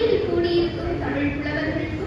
கோயில் கூடியிருக்கும் தமிழ் புலவர்கள்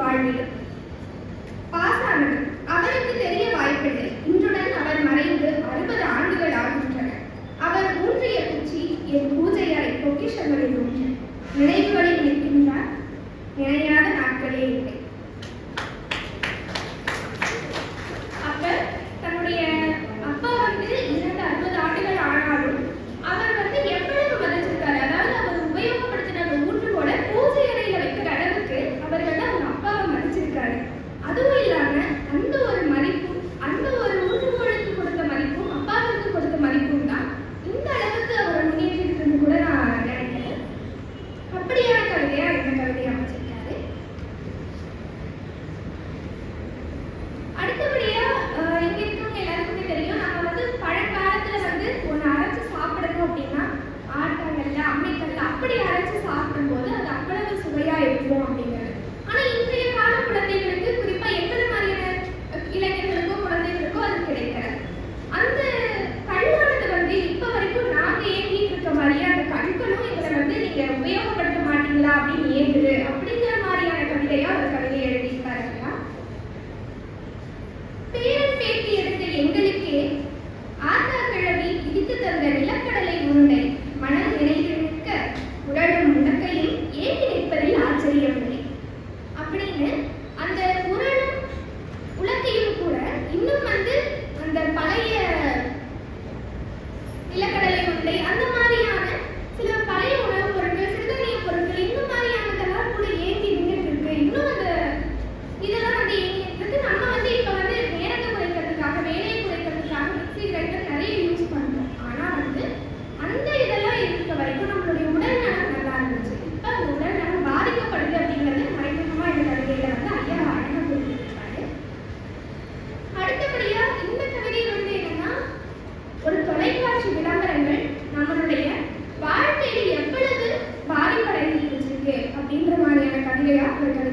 environment. Pass இன்னும்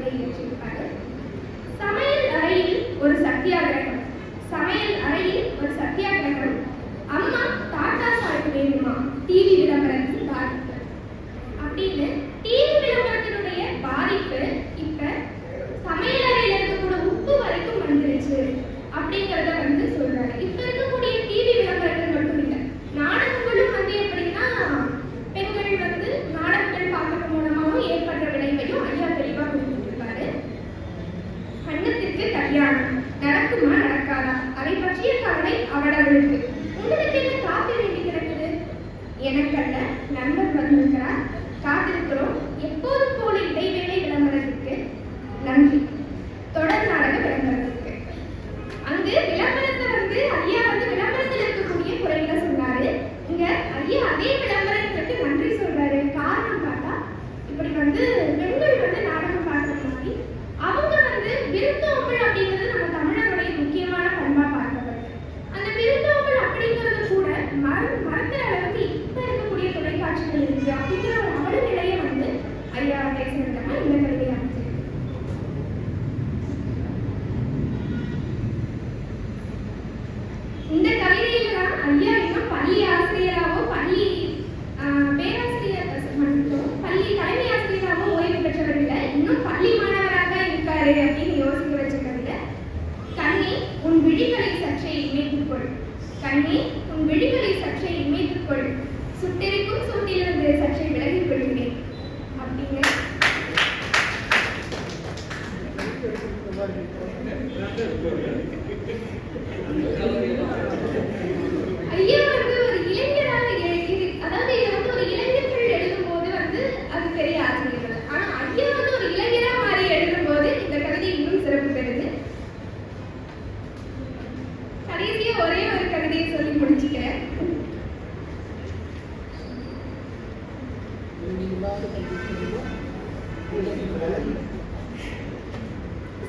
விருதை ஏற்றிருப்பாரு பள்ளி ஆசிரியராகவும் பள்ளி பேராசிரியர் மட்டும் பள்ளி தலைமை ஆசிரியராகவும் ஓய்வு பெற்றவர் இல்லை இன்னும் பள்ளி மாணவராக இருக்காரு அப்படின்னு யோசிக்க வச்ச கவிதை கண்ணி உன் விழிகளை சற்றே இமைத்துக்கொள் கண்ணி உன் விழிகளை சற்றே இமைத்துக்கொள் சுட்டிருக்கும் சூட்டிலிருந்து சற்றே விலகிக் கொள்கிறேன். அப்படிங்கிற Thank. கடைசியா ஒரே ஒரு கவிதையை சொல்லி முடிச்சுக்கிறேன்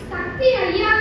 சக்தி ஐயா